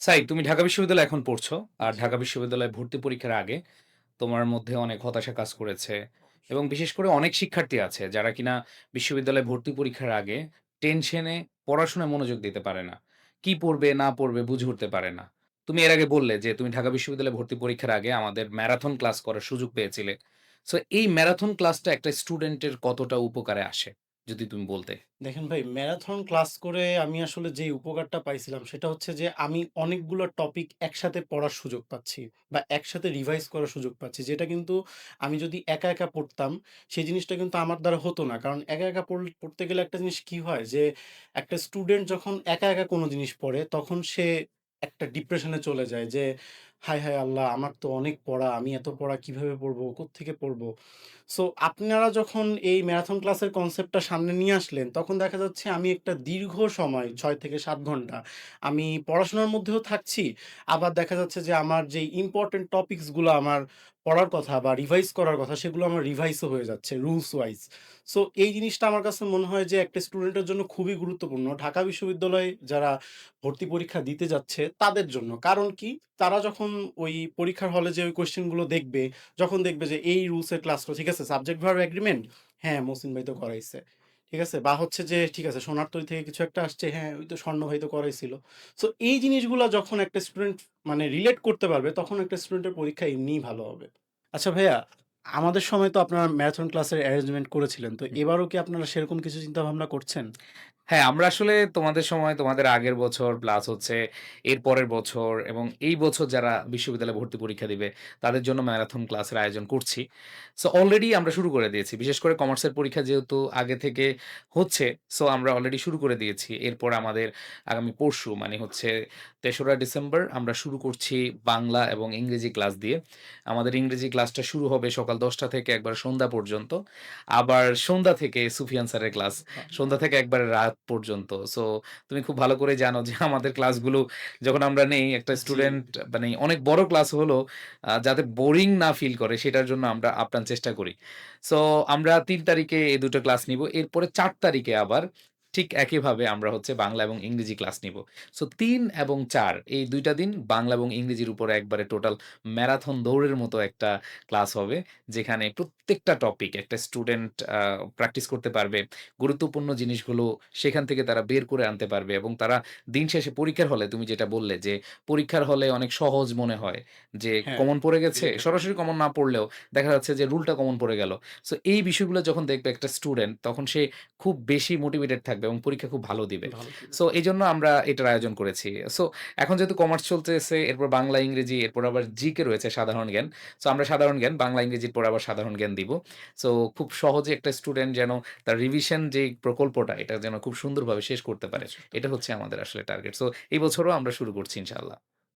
সাইদ, তুমি ঢাকা বিশ্ববিদ্যালয়ে এখন পড়ছো। আর ঢাকা বিশ্ববিদ্যালয়ে ভর্তি পরীক্ষার আগে তোমার মধ্যে অনেক হতাশা কাজ করেছে এবং বিশেষ করে অনেক শিক্ষার্থী আছে যারা কিনা বিশ্ববিদ্যালয়ে ভর্তি পরীক্ষার আগে টেনশনে পড়াশোনায় মনোযোগ দিতে পারে না। কি পড়বে, না পড়বে বুঝে উঠতে পারে না। তুমি এর আগে বললে যে তুমি ঢাকা বিশ্ববিদ্যালয়ে ভর্তি পরীক্ষার আগে আমাদের ম্যারাথন ক্লাস করার সুযোগ পেয়েছিলে। সো এই ম্যারাথন ক্লাসটা একটা স্টুডেন্টের কতটা উপকারে আসে? যদি তুমি বলতে। দেখেন ভাই, ম্যারাথন ক্লাস করে আমি আসলে যে উপকারটা পাইছিলাম সেটা হচ্ছে যে আমি অনেকগুলো টপিক একসাথে পড়ার সুযোগ পাচ্ছি বা একসাথে রিভাইজ করার সুযোগ পাচ্ছি যেটা কিন্তু আমি যদি একা একা পড়তাম, সেই জিনিসটা কিন্তু আমার দ্বারা হতো না কারণ একা একা পড়- পড়তে গেলে একটা জিনিস কি হয় যে, একটা স্টুডেন্ট যখন একা একা কোনো জিনিস পড়ে, তখন সে একটা ডিপ্রেশনে চলে যায় যে হায় হায় আল্লাহ আমার তো অনেক পড়া আমি এত পড়া কীভাবে পড়ব কোত্থেকে পড়ব সো আপনারা যখন এই ম্যারাথন ক্লাসের কনসেপ্টটা সামনে নিয়ে আসলেন, তখন দেখা যাচ্ছে আমি একটা দীর্ঘ সময় ছয় থেকে সাত ঘণ্টা আমি পড়াশোনার মধ্যেও থাকছি। আবার দেখা যাচ্ছে যে আমার যে ইম্পোর্টেন্ট টপিকসগুলো আমার পড়ার কথা বা রিভাইজ করার কথা সেগুলো আমার রিভাইজও হয়ে যাচ্ছে রুলস ওয়াইজ। সো এই জিনিসটা আমার কাছে মনে হয় যে একটা স্টুডেন্টের জন্য খুবই গুরুত্বপূর্ণ। ঢাকা বিশ্ববিদ্যালয়ে যারা ভর্তি পরীক্ষা দিতে যাচ্ছে তাদের জন্য। কারণ কি? তারা যখন ওই পরীক্ষার হলে যে ওই কোয়েশ্চেনগুলো দেখবে যখন দেখবে যে এই রুলসের ক্লাস ঠিক আছে সাবজেক্ট ভার্ব এগ্রিমেন্ট হ্যাঁ, মহসিন ভাই তো করাইছে। ঠিক আছে? বা হচ্ছে যে ঠিক আছে সোনারতরী থেকে কিছু একটা আসছে হ্যাঁ, ওই তো স্বর্ণ ভাই তো করাইছিল। সো এই জিনিসগুলা যখন একটা স্টুডেন্ট মানে রিলেট করতে পারবে তখন একটা স্টুডেন্টের পরীক্ষা এমনিই ভালো হবে। আচ্ছা ভাইয়া, আমাদের সময় তো আপনারা ম্যারাথন ক্লাসের অ্যারেঞ্জমেন্ট করেছিলেন। তো এবারও কি আপনারা সেরকম কিছু চিন্তা ভাবনা করছেন? হ্যাঁ, আমরা আসলে তোমাদের সময়, তোমাদের আগের বছর প্লাস হচ্ছে এর পরের বছর এবং এই বছর যারা বিশ্ববিদ্যালয়ে ভর্তি পরীক্ষা দিবে, তাদের জন্য ম্যারাথন ক্লাসের আয়োজন করছি। সো অলরেডি আমরা শুরু করে দিয়েছি। বিশেষ করে কমার্সের পরীক্ষা যেহেতু আগে থেকে হচ্ছে, সো আমরা অলরেডি শুরু করে দিয়েছি। এরপর আমাদের আগামী পরশু মানে হচ্ছে তেসরা ডিসেম্বর আমরা শুরু করছি বাংলা এবং ইংরেজি ক্লাস দিয়ে। আমাদের ইংরেজি ক্লাসটা শুরু হবে সকাল ১০টা থেকে একবারে সন্ধ্যা পর্যন্ত। আবার সন্ধ্যা থেকে সুফিয়ান স্যারের ক্লাস। সন্ধ্যা থেকে একবারে রাত পর্যন্ত। সো তুমি খুব ভালো করে জানো যে আমাদের ক্লাসগুলো যখন আমরা নেই একটা স্টুডেন্ট মানে অনেক বড় ক্লাস হলো যাতে বোরিং না ফিল করে সেটার জন্য আমরা আপ্রাণ চেষ্টা করি। সো আমরা তিন তারিখে এই দুটো ক্লাস নিবো। এরপরে চার তারিখে আবার ঠিক একইভাবে আমরা হচ্ছে বাংলা এবং ইংরেজি ক্লাস নিবো। সো ৩ এবং ৪ এই দুইটা দিন বাংলা এবং ইংরেজির উপরে একবারে টোটাল ম্যারাথন দৌড়ের মতো একটা ক্লাস হবে। যেখানে প্রত্যেকটা টপিক একটা স্টুডেন্ট প্র্যাকটিস করতে পারবে। গুরুত্বপূর্ণ জিনিসগুলো সেখান থেকে তারা বের করে আনতে পারবে এবং তারা দিন শেষে পরীক্ষার হলে তুমি যেটা বললে যে, পরীক্ষার হলে অনেক সহজ মনে হয় যে হ্যাঁ, কমন পড়ে গেছে, সরাসরি কমন না পড়লেও দেখা যাচ্ছে যে রুলটা কমন পড়ে গেল। সো এই বিষয়গুলো যখন দেখবে একটা স্টুডেন্ট তখন সে খুব বেশি মোটিভেটেড থাকবে এবং পরীক্ষা খুব ভালো দিবে। সো এই জন্য আমরা এটার আয়োজন করেছি। সো এখন যেহেতু কমার্স চলতেছে, এরপর বাংলা, ইংরেজি, এরপর আবার জিকে রয়েছে সাধারণ জ্ঞান। সো আমরা সাধারণ জ্ঞান, বাংলা, ইংরেজির পর আবার সাধারণ জ্ঞান দিব। সো খুব সহজে একটা স্টুডেন্ট যেন তার রিভিশন যে প্রকল্পটা এটা যেন খুব সুন্দরভাবে শেষ করতে পারে। আচ্ছা। এটা হচ্ছে আমাদের আসলে টার্গেট। সো এই বছরও আমরা শুরু করছি ইনশাআল্লাহ।